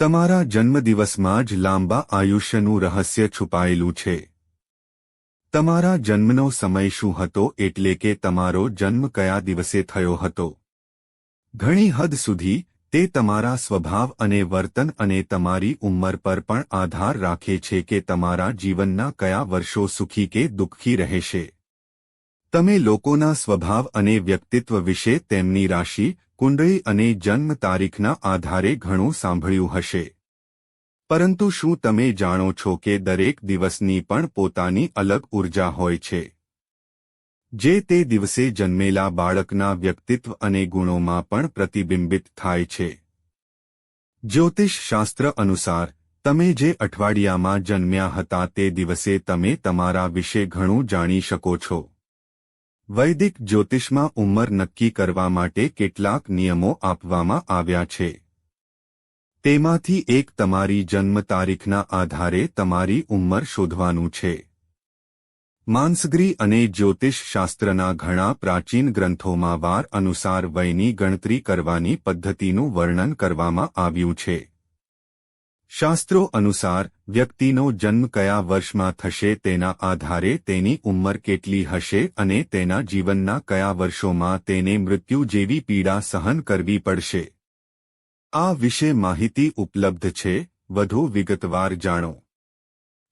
તમારા જન્મદિવસમાં જ લાંબા આયુષ્યનું રહસ્ય છુપાયેલું છે. તમારા જન્મનો સમય શું હતો એટલે કે તમારો જન્મ કયા દિવસે થયો હતો? ઘણી હદ સુધી, તે તમારા સ્વભાવ અને વર્તન અને તમારી ઉંમર પર પણ આધાર રાખે છે કે તમારા જીવનના કયા વર્ષો સુખી કે દુઃખી રહેશે. તમે લોકોના સ્વભાવ અને વ્યક્તિત્વ વિશે તેમની રાશિ કુંડળી અને જન્મ તારીખના આધારે ઘણું સાંભળ્યું હશે. પરંતુ શું તમે જાણો છો કે દરેક દિવસની પણ પોતાની અલગ ઊર્જા હોય છે? જે તે દિવસે જન્મેલા બાળકના વ્યક્તિત્વ અને ગુણોમાં પણ પ્રતિબિંબિત થાય છે. જ્યોતિષ શાસ્ત્ર અનુસાર, તમે જે અઠવાડિયામાં જન્મ્યા હતા તે દિવસે તમે તમારા વિશે ઘણું જાણી શકો છો. વૈદિક જ્યોતિષમાં ઉંમર નક્કી કરવા માટે કેટલાક નિયમો આપવામાં આવ્યા છે. તેમાંથી એક તમારી જન્મ તારીખના આધારે તમારી ઉંમર શોધવાનું છે. માંસગ્રી અને જ્યોતિષ શાસ્ત્રના ઘણા પ્રાચીન ગ્રંથોમાં વાર અનુસાર વયની ગણતરી કરવાની પદ્ધતિનું વર્ણન કરવામાં આવ્યું છે. શાસ્ત્રો અનુસાર વ્યક્તિનો જન્મ કયા વર્ષમાં થશે તેના આધારે તેની ઉંમર કેટલી હશે અને તેના જીવનના કયા વર્ષોમાં તેને મૃત્યુ જેવી પીડા સહન કરવી પડશે. આ વિશે માહિતી ઉપલબ્ધ છે, વધુ વિગતવાર જાણો.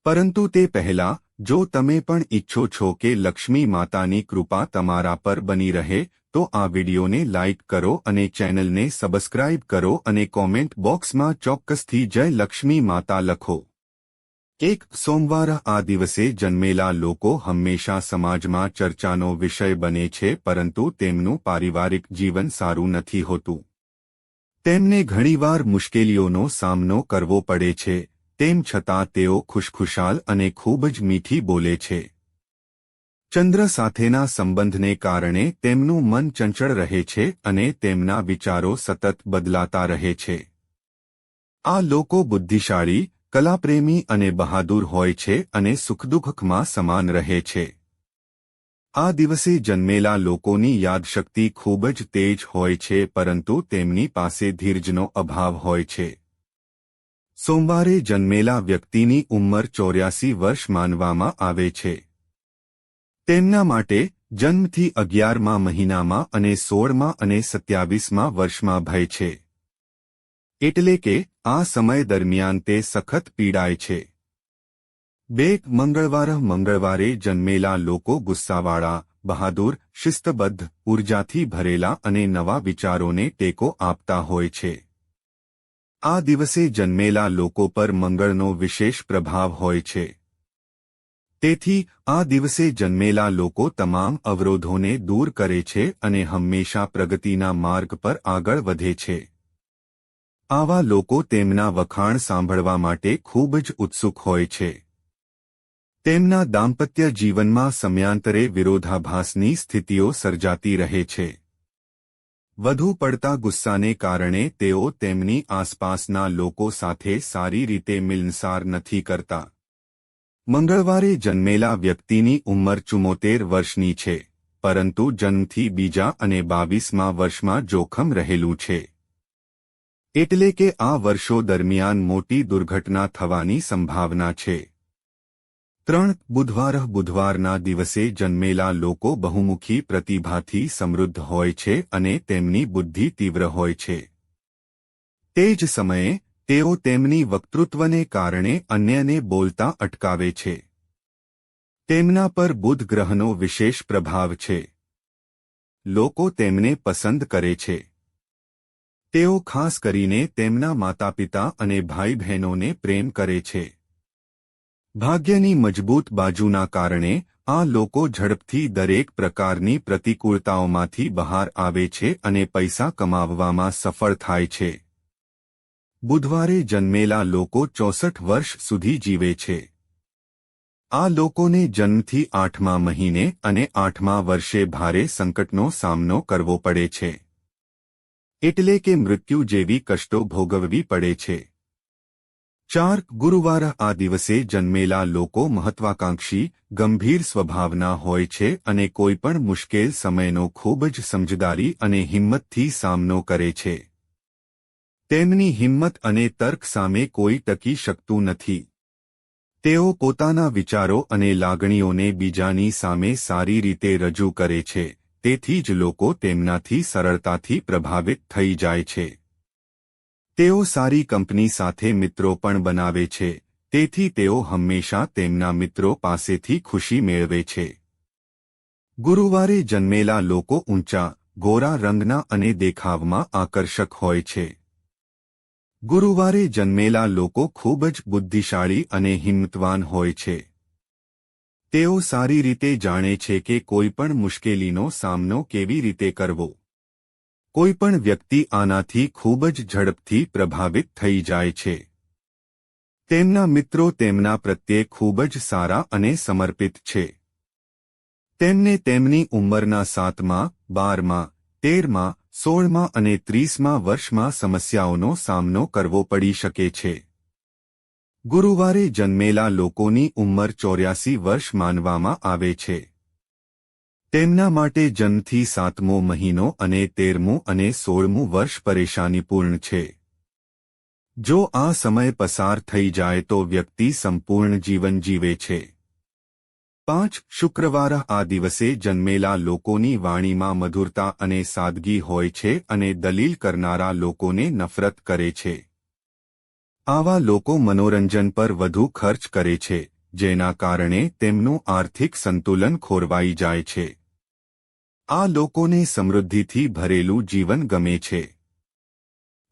પરંતુ તે પહેલા, જો તમે પણ ઈચ્છો છો કે લક્ષ્મી માતાની કૃપા તમારા પર બની રહે તો આ વિડિયોને લાઇક કરો અને ચેનલને સબસ્ક્રાઇબ કરો અને કોમેન્ટ બોક્સમાં ચોક્કસથી જય લક્ષ્મી માતા લખો. એક સોમવાર આ દિવસે જન્મેલા લોકો હંમેશા સમાજમાં ચર્ચાનો વિષય બને છે પરંતુ તેમનું પારિવારિક જીવન સારું નથી હોતું. તેમને ઘણીવાર મુશ્કેલીઓનો સામનો કરવો પડે છે, તેમ છતાં તેઓ ખુશખુશાલ અને ખૂબ જ મીઠી બોલે છે. ચંદ્ર સાથેના સંબંધને કારણે તેમનું મન ચંચળ રહે છે અને તેમના વિચારો સતત બદલાતા રહે છે. આ લોકો બુદ્ધિશાળી, કલાપ્રેમી અને બહાદુર હોય છે અને સુખદુઃખમાં સમાન રહે છે. આ દિવસે જન્મેલા લોકોની યાદશક્તિ ખૂબ જ તેજ હોય છે પરંતુ તેમની પાસે ધીરજનો અભાવ હોય છે. સોમવારે જન્મેલા વ્યક્તિની ઉંમર ચોર્યાસી વર્ષ માનવામાં આવે છે. તેમના માટે જન્મથી અગિયારમા મહિનામાં અને સોળમાં અને સત્યાવીસમાં વર્ષમાં ભય છે. એટલે કે, આ સમય દરમિયાન તે સખત પીડાય છે. બે મંગળવાર મંગળવારે જન્મેલા લોકો ગુસ્સાવાળા, બહાદુર, શિસ્તબદ્ધ, ઉર્જાથી ભરેલા અને નવા વિચારોને ટેકો આપતા હોય છે. આ દિવસે જન્મેલા લોકો પર મંગળનો વિશેષ પ્રભાવ હોય છે. તેથી આ દિવસે જન્મેલા લોકો તમામ અવરોધોને દૂર કરે છે અને હંમેશા પ્રગતિના માર્ગ પર આગળ વધે છે. આવા લોકો તેમના વખાણ સાંભળવા માટે ખૂબ જ ઉત્સુક હોય છે. તેમના દાંપત્ય જીવનમાં સમયાંતરે વિરોધાભાસની સ્થિતિઓ સર્જાતી રહે છે. વધુ પડતા ગુસ્સાને કારણે તેઓ તેમની આસપાસના લોકો સાથે સારી રીતે મિલનસાર નથી કરતા. મંગળવારે જન્મેલા વ્યક્તિની ઉંમર ચુમ્મોતેર વર્ષની છે, પરંતુ જન્મથી બીજા અને બાવીસમાં વર્ષમાં જોખમ રહેલું છે. એટલે કે આ વર્ષો દરમિયાન મોટી દુર્ઘટના થવાની સંભાવના છે. ત્રણ બુધવાર બુધવારના દિવસે જન્મેલા લોકો બહુમુખી પ્રતિભાથી સમૃદ્ધ હોય છે અને તેમની બુદ્ધિ તીવ્ર હોય છે. તે જ સમયે તેઓ તેમની વક્તૃત્વને કારણે અન્યને બોલતા અટકાવે છે. તેમના પર બુધ ગ્રહનો વિશેષ પ્રભાવ છે. લોકો તેમને પસંદ કરે છે. તેઓ ખાસ કરીને તેમના માતાપિતા અને ભાઈ બહેનોને પ્રેમ કરે છે. ભાગ્યની મજબૂત બાજુના કારણે આ લોકો ઝડપથી દરેક પ્રકારની પ્રતિકૂળતાઓમાંથી બહાર આવે છે અને પૈસા કમાવવામાં સફળ થાય છે. બુધવારે જન્મેલા લોકો ચોસઠ વર્ષ સુધી જીવે છે. આ લોકોને જન્મથી આઠમા મહિને અને આઠમા વર્ષે ભારે સંકટનો સામનો કરવો પડે છે. એટલે કે મૃત્યુ જેવી કષ્ટો ભોગવવી પડે છે. ચાર ગુરુવાર આ દિવસે જન્મેલા લોકો મહત્વાકાંક્ષી, ગંભીર સ્વભાવના હોય છે અને કોઈપણ મુશ્કેલ સમયનો ખૂબ જ સમજદારી અને હિંમતથી સામનો કરે છે. તેમની હિંમત અને તર્ક સામે કોઈ ટકી શકતું નથી. તેઓ પોતાના વિચારો અને લાગણીઓને બીજાની સામે સારી રીતે રજૂ કરે છે, તેથી જ લોકો તેમનાથી સરળતાથી પ્રભાવિત થઈ જાય છે. તેઓ સારી કંપની સાથે મિત્રો પણ બનાવે છે, તેથી તેઓ હંમેશા તેમના મિત્રો પાસેથી ખુશી મેળવે છે. ગુરુવારે જન્મેલા લોકો ઊંચા, ગોરા રંગના અને દેખાવમાં આકર્ષક હોય છે. ગુરુવારે જન્મેલા લોકો ખૂબ જ બુદ્ધિશાળી અને હિંમતવાન હોય છે. તેઓ સારી રીતે જાણે છે કે કોઈપણ મુશ્કેલીનો સામનો કેવી રીતે કરવો. કોઈપણ વ્યક્તિ આનાથી ખૂબ જ ઝડપથી પ્રભાવિત થઈ જાય છે. તેમના મિત્રો તેમના પ્રત્યે ખૂબ જ સારા અને સમર્પિત છે. તેમને તેમની ઉંમરના સાતમાં, બારમાં, તેરમા સોળમા અને ત્રીસમાં વર્ષમાં સમસ્યાઓનો સામનો કરવો પડી શકે છે. ગુરુવારે જન્મેલા લોકોની ઉંમર ચોર્યાસી વર્ષ માનવામાં આવે છે. તેમના માટે જન્મથી સાતમો મહિનો અને તેરમું અને સોળમું વર્ષ પરેશાનીપૂર્ણ છે. જો આ સમય પસાર થઈ જાય તો વ્યક્તિ સંપૂર્ણ જીવન જીવે છે. પાંચ શુક્રવાર આ દિવસે જન્મેલા લોકોની વાણીમાં મધુરતા અને સાદગી હોય છે અને દલીલ કરનારા લોકોને નફરત કરે છે. આવા લોકો મનોરંજન પર વધુ ખર્ચ કરે છે, જેના કારણે તેમનું આર્થિક સંતુલન ખોરવાઈ જાય છે. આ લોકોને સમૃદ્ધિથી ભરેલું જીવન ગમે છે.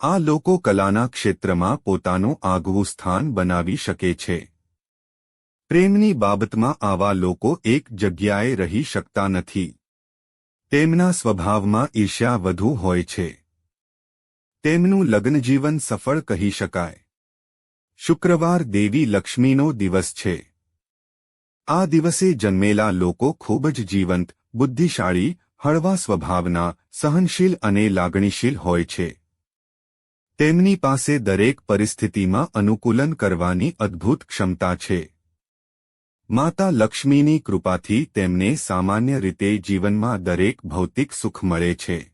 આ લોકો કલાના ક્ષેત્રમાં પોતાનું આગવું સ્થાન બનાવી શકે છે. પ્રેમની બાબતમાં આવા લોકો એક જગ્યાએ રહી શકતા નથી. તેમના સ્વભાવમાં ઈર્ષ્યા વધુ હોય છે. તેમનું લગ્નજીવન સફળ કહી શકાય. શુક્રવાર દેવી લક્ષ્મીનો દિવસ છે. આ દિવસે જન્મેલા લોકો ખૂબ જ જીવંત, બુદ્ધિશાળી, હળવા સ્વભાવના, સહનશીલ અને લાગણીશીલ હોય છે. તેમની પાસે દરેક પરિસ્થિતિમાં અનુકૂલન કરવાની અદ્ભુત ક્ષમતા છે. માતા લક્ષ્મીની કૃપાથી તેમને સામાન્ય રીતે જીવનમાં દરેક ભૌતિક સુખ મળે છે.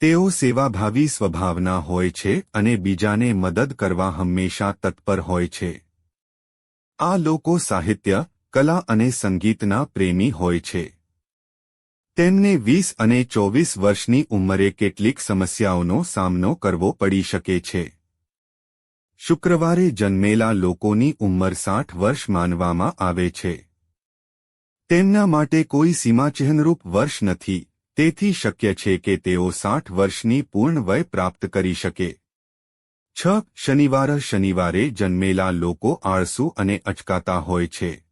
તેઓ સેવાભાવી સ્વભાવના હોય છે અને બીજાને મદદ કરવા હંમેશા તત્પર હોય છે. આ લોકો સાહિત્ય, કલા અને સંગીતના પ્રેમી હોય છે. તેમને વીસ અને ચોવીસ વર્ષની ઉંમરે કેટલીક સમસ્યાઓનો સામનો કરવો પડી શકે છે. શુક્રવારે જન્મેલા લોકોની ઉંમર સાઠ વર્ષ માનવામાં આવે છે. તેમના માટે કોઈ સીમાચિહ્નરૂપ વર્ષ નથી, તેથી શક્ય છે કે તેઓ સાઠ વર્ષની પૂર્ણ વય પ્રાપ્ત કરી શકે. છ શનિવાર શનિવારે જન્મેલા લોકો આળસુ અને અચકાતા હોય છે.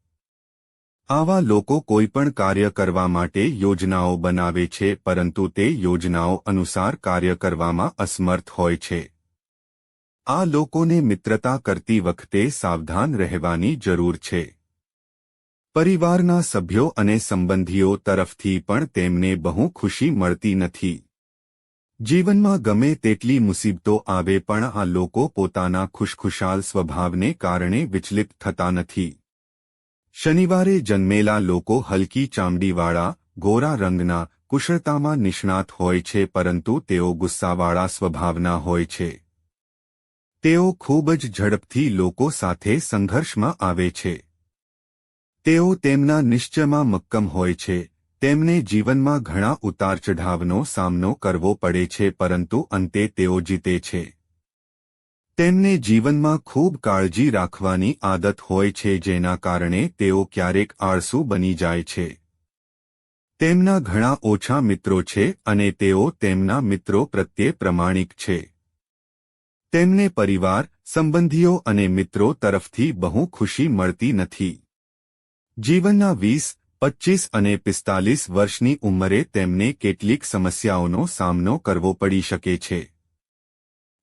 આવા લોકો કોઈપણ કાર્ય કરવા માટે યોજનાઓ બનાવે છે, પરંતુ તે યોજનાઓ અનુસાર કાર્ય કરવામાં અસમર્થ હોય છે. આ લોકોને મિત્રતા કરતી વખતે સાવધાન રહેવાની જરૂર છે. પરિવારના સભ્યો અને સંબંધીઓ તરફથી પણ તેમને બહુ ખુશી મળતી નથી. જીવનમાં ગમે તેટલી મુસીબતો આવે પણ આ લોકો પોતાના ખુશખુશાલ સ્વભાવને કારણે વિચલિત થતા નથી. શનિવારે જન્મેલા લોકો હલકી ચામડીવાળા, ગોરા રંગના, કુશળતામાં નિષ્ણાત હોય છે પરંતુ તેઓ ગુસ્સાવાળા સ્વભાવના હોય છે. તેઓ ખૂબ જ ઝડપથી લોકો સાથે સંઘર્ષમાં આવે છે. તેઓ તેમના નિશ્ચયમાં મક્કમ હોય છે. તેમને જીવનમાં ઘણા ઉતાર ચઢાવનો સામનો કરવો પડે છે, પરંતુ અંતે તેઓ જીતે છે. તેમને જીવનમાં ખૂબ કાળજી રાખવાની આદત હોય છે, જેના કારણે તેઓ ક્યારેક આળસુ બની જાય છે. તેમના ઘણા ઓછા મિત્રો છે અને તેઓ તેમના મિત્રો પ્રત્યે પ્રમાણિક છે. તેમને પરિવાર, સંબંધીઓ અને મિત્રો તરફથી બહુ ખુશી મળતી નથી. જીવનના વીસ, પચ્ચીસ અને પિસ્તાલીસ વર્ષની ઉંમરે તેમને કેટલીક સમસ્યાઓનો સામનો કરવો પડી શકે છે.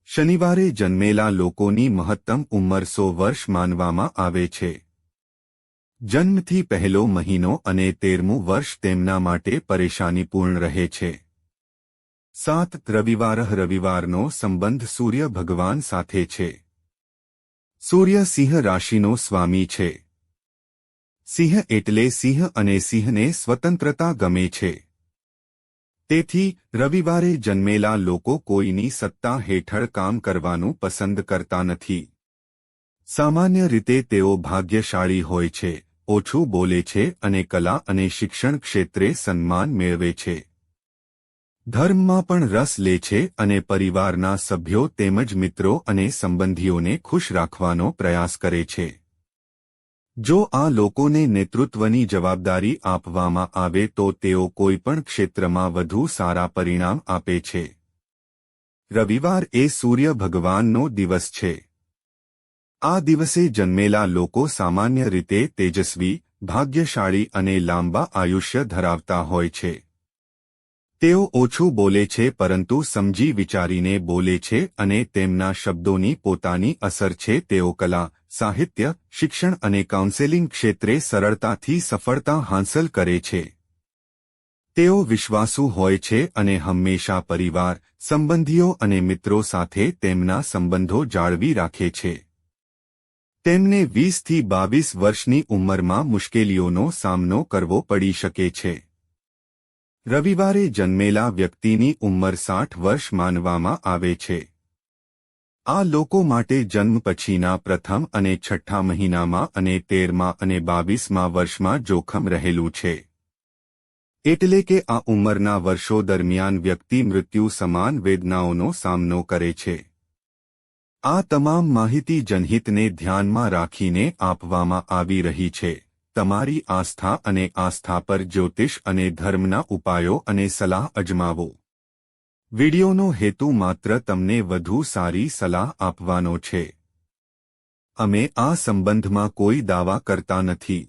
શનિવારે જન્મેલા લોકોની મહત્તમ ઉંમર સો વર્ષ માનવામાં આવે છે. જન્મથી પહેલો મહિનો અને તેરમું વર્ષ તેમના માટે પરેશાનીપૂર્ણ રહે છે. સાત રવિવાર રવિવારનો સંબંધ સૂર્ય ભગવાન સાથે છે. સૂર્ય સિંહ રાશિનો સ્વામી છે. સિંહ એટલે સિંહ અને સિંહને સ્વતંત્રતા ગમે છે. તેથી, રવિવારે જન્મેલા લોકો કોઈની સત્તા હેઠળ કામ કરવાનું પસંદ કરતા નથી. સામાન્ય રીતે તેઓ ભાગ્યશાળી હોય છે, ઓછું બોલે છે અને કલા અને શિક્ષણ ક્ષેત્રે સન્માન મેળવે છે. ધર્મમાં પણ રસ લે છે અને પરિવારના સભ્યો તેમજ મિત્રો અને સંબંધીઓને ખુશ રાખવાનો પ્રયાસ કરે છે. જો આ લોકોને નેતૃત્વની જવાબદારી આપવામાં આવે તો તેઓ કોઈપણ ક્ષેત્રમાં વધુ સારા પરિણામ આપે છે. રવિવાર એ સૂર્ય ભગવાનનો દિવસ છે. આ દિવસે જન્મેલા લોકો સામાન્ય રીતે તેજસ્વી, ભાગ્યશાળી અને લાંબા આયુષ્ય ધરાવતા હોય છે. તેઓ ઓછું બોલે છે પરંતુ સમજી વિચારીને બોલે છે અને તેમના શબ્દોની પોતાની અસર છે. તેઓ કલા, સાહિત્ય, શિક્ષણ અને કાઉન્સેલિંગ ક્ષેત્રે સરળતાથી સફળતા હાંસલ કરે છે. તેઓ વિશ્વાસુ હોય છે અને હંમેશા પરિવાર, સંબંધીઓ અને મિત્રો સાથે તેમના સંબંધો જાળવી રાખે છે. તેમને વીસથી બાવીસ વર્ષની ઉંમરમાં મુશ્કેલીઓનો સામનો કરવો પડી શકે છે. રવિવારે જન્મેલા વ્યક્તિની ઉંમર સાઠ વર્ષ માનવામાં આવે છે. આ લોકો માટે જન્મ પછીના પ્રથમ અને છઠ્ઠા મહિનામાં અને તેરમા અને બાવીસમાં વર્ષમાં જોખમ રહેલું છે. એટલે કે આ ઉંમરના વર્ષો દરમિયાન વ્યક્તિ મૃત્યુ સમાન વેદનાઓનો સામનો કરે છે. આ તમામ માહિતી જનહિતને ધ્યાનમાં રાખીને આપવામાં આવી રહી છે. તમારી આસ્થા અને આસ્થા પર જ્યોતિષ અને ધર્મના ઉપાયો અને સલાહ અજમાવો. વિડિયોનો હેતુ માત્ર તમને વધુ સારી સલાહ આપવાનો છે. અમે આ સંબંધમાં કોઈ દાવા કરતા નથી.